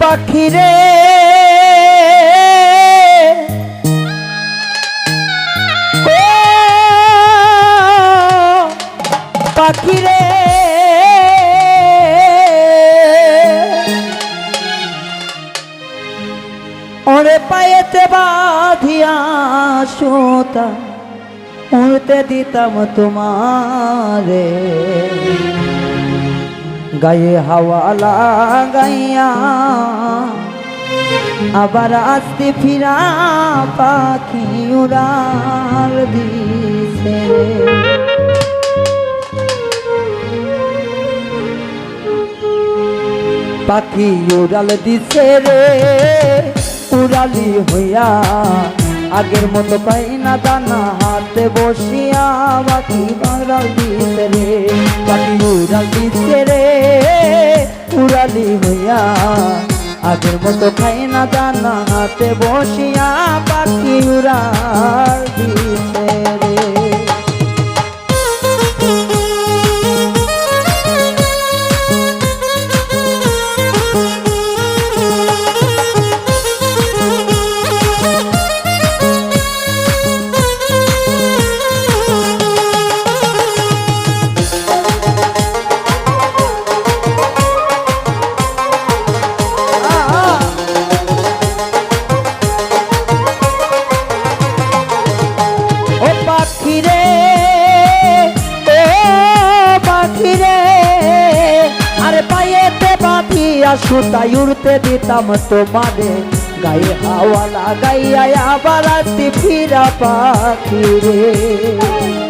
পাখি রে। ও পাখি রে। ওরে পায়েতে বাঁধিয়া সুতা উড়তে দিতাম তোমারে। গায়ে হাওয়া লাগাইয়া, আবার আসতে ফিরা পাখি উড়াল দিছে। পাখি উড়াল দিছে রে, উড়ালি হইয়া আগের মতো পাই না দানা হাতে বসিয়া বাকি বাংলাল দিতে রে, বাকি উড়াল দিতে রে, উড়ালি হইয়া। আগের মতো খাই না দানা হাতে বসিয়া বাকি উড়াল দিছে। বাঁধিয়া সুতাই উড়তে দিতাম তোমারে। গায়ে হাওয়া লাগাইয়া আবার ফিরা পাখি রে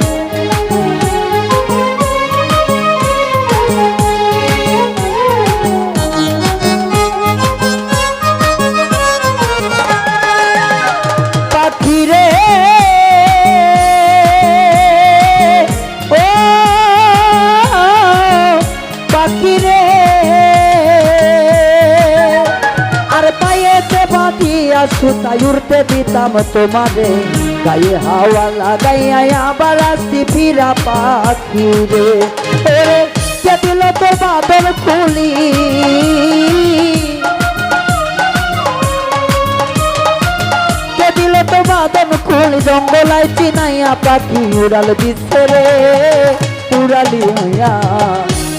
সুতাই উড়তে দিতাম তোমারে গায়ে হাওয়া লাগাইয়া আবার আসতি ফিরা পাখি রে। ওরে, কে দিল তো বাদল খুলি কে দিল তো বাদন খুল? জঙ্গলাই চিনাইয়া পাখি উড়াল দিচ্ছে রে। উড়ালি হইয়া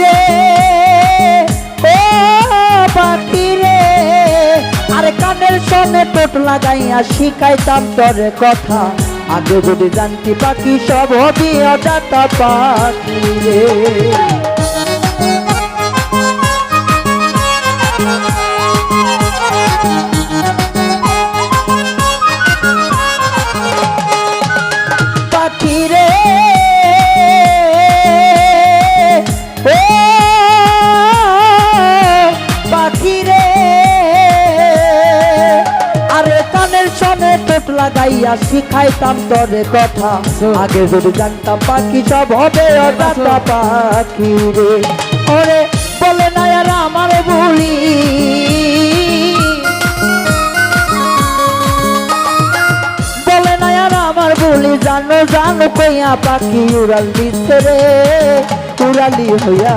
রে, ও পাখি রে। আরে কানের সনে টোট লাগাইয়া শিখাইতাম তোরে কথা। আগে যদি জানতি পাখি সব হবি অজাতা পাখি রে। লাগাইয়া শিখাইতাম তোরে কথা। আগে যদি জানতাম পাখি সব হবে পাখি রে। ওরে বলে না আর আমার বলি বলে না আর আমার বলি জানো জানো কইয়া পাখি উড়াল দিচ্ছে রে। উড়ালি হইয়া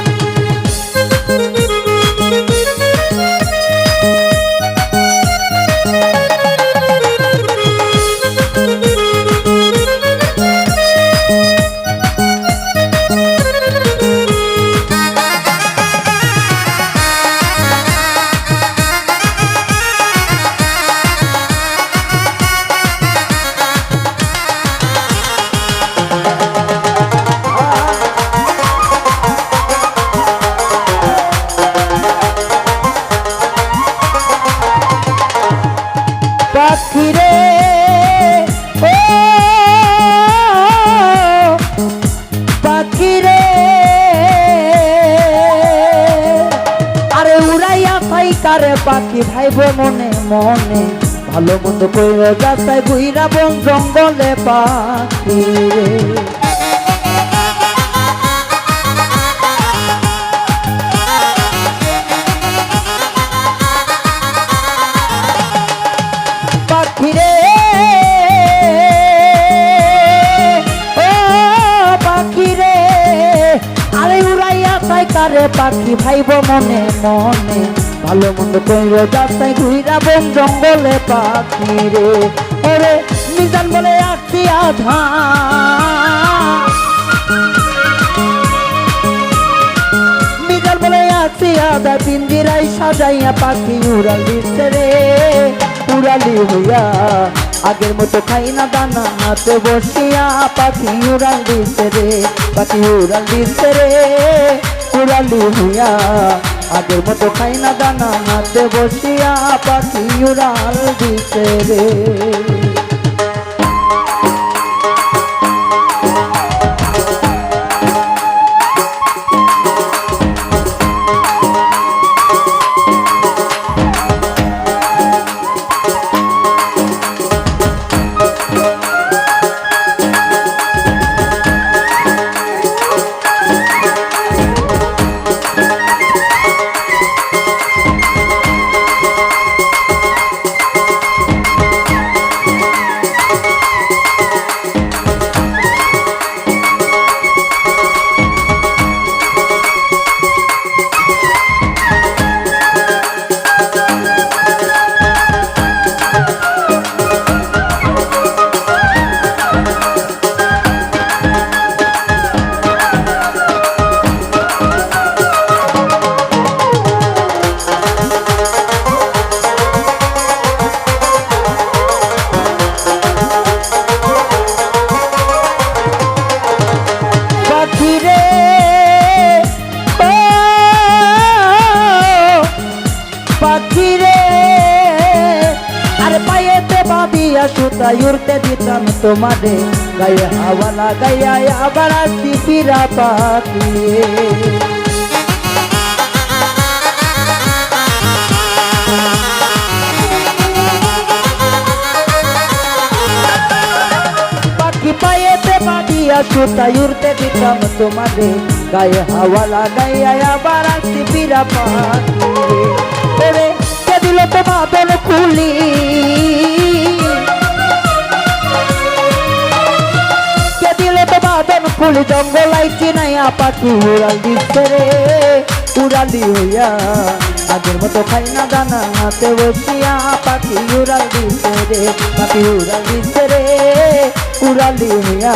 কারে পাখি ভাইব মনে মনে। ভালো মন্দ কইর যাতাই বুইরা বন জঙ্গলে পাখি পাখি ভাইব মনে মনে। ভালো মন্দ কইর যাতাই ঘুইরা বন জঙ্গলে পাখি রে। ওরে, মিজান বলে আসছি আধা মিজান বলে আসছি আধা পিন্দিরাই সাজাইয়া পাখি উড়াল দিচ্ছে রে। উড়ালি হইয়া, আগের মতো খাই না দানা হাতে বসিয়া পাখি উড়াল দিচ্ছে রে, পাখি উড়াল দিচ্ছে রে। উড়ালি হইয়া আগের মতো খাই না দানা হাতে বসিয়া পাখি উড়াল দিতে রে। পাখি রে ও পাখি রে আরে পায়েতে বাঁধিয়া সুতাই উড়তে দিতাম তোমারে গায়ে হাওয়া লাগাইয়া আবার আসি ফিরা পাখি বাঁধিয়া সুতাই উড়তে দিতাম তোমারে গায়ে হাওয়া লাগাইয়া আবার আসি ফিরা পাখি ওরে কে দিল তো বাদল খুলি কে দিল তো বাদল খুলি জঙ্গলাই চিনাইয়া পাখি উড়াল দিচ্ছে রে উড়ালি হইয়া আগের মতো খাই না দানা হাতে বসিয়া পাখি উড়াল দিচ্ছে রে, পাখি উড়াল দিচ্ছে রে, উড়ালি হইয়া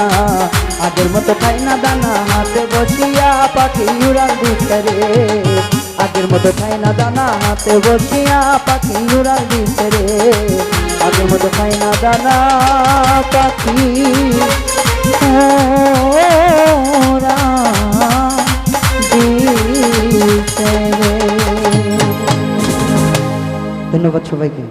আগের মতো খাই না দানা হাতে বসিয়া পাখি উড়াল দিচ্ছে রে। আগের মতো খাই না দানা হাতে বসিয়া পাখি উড়াল দিচ্ছে রে। আগের মতো খাই না দানা পাখি ওরা দিচ্ছে রে। ধন্যবাদ সবাইকে।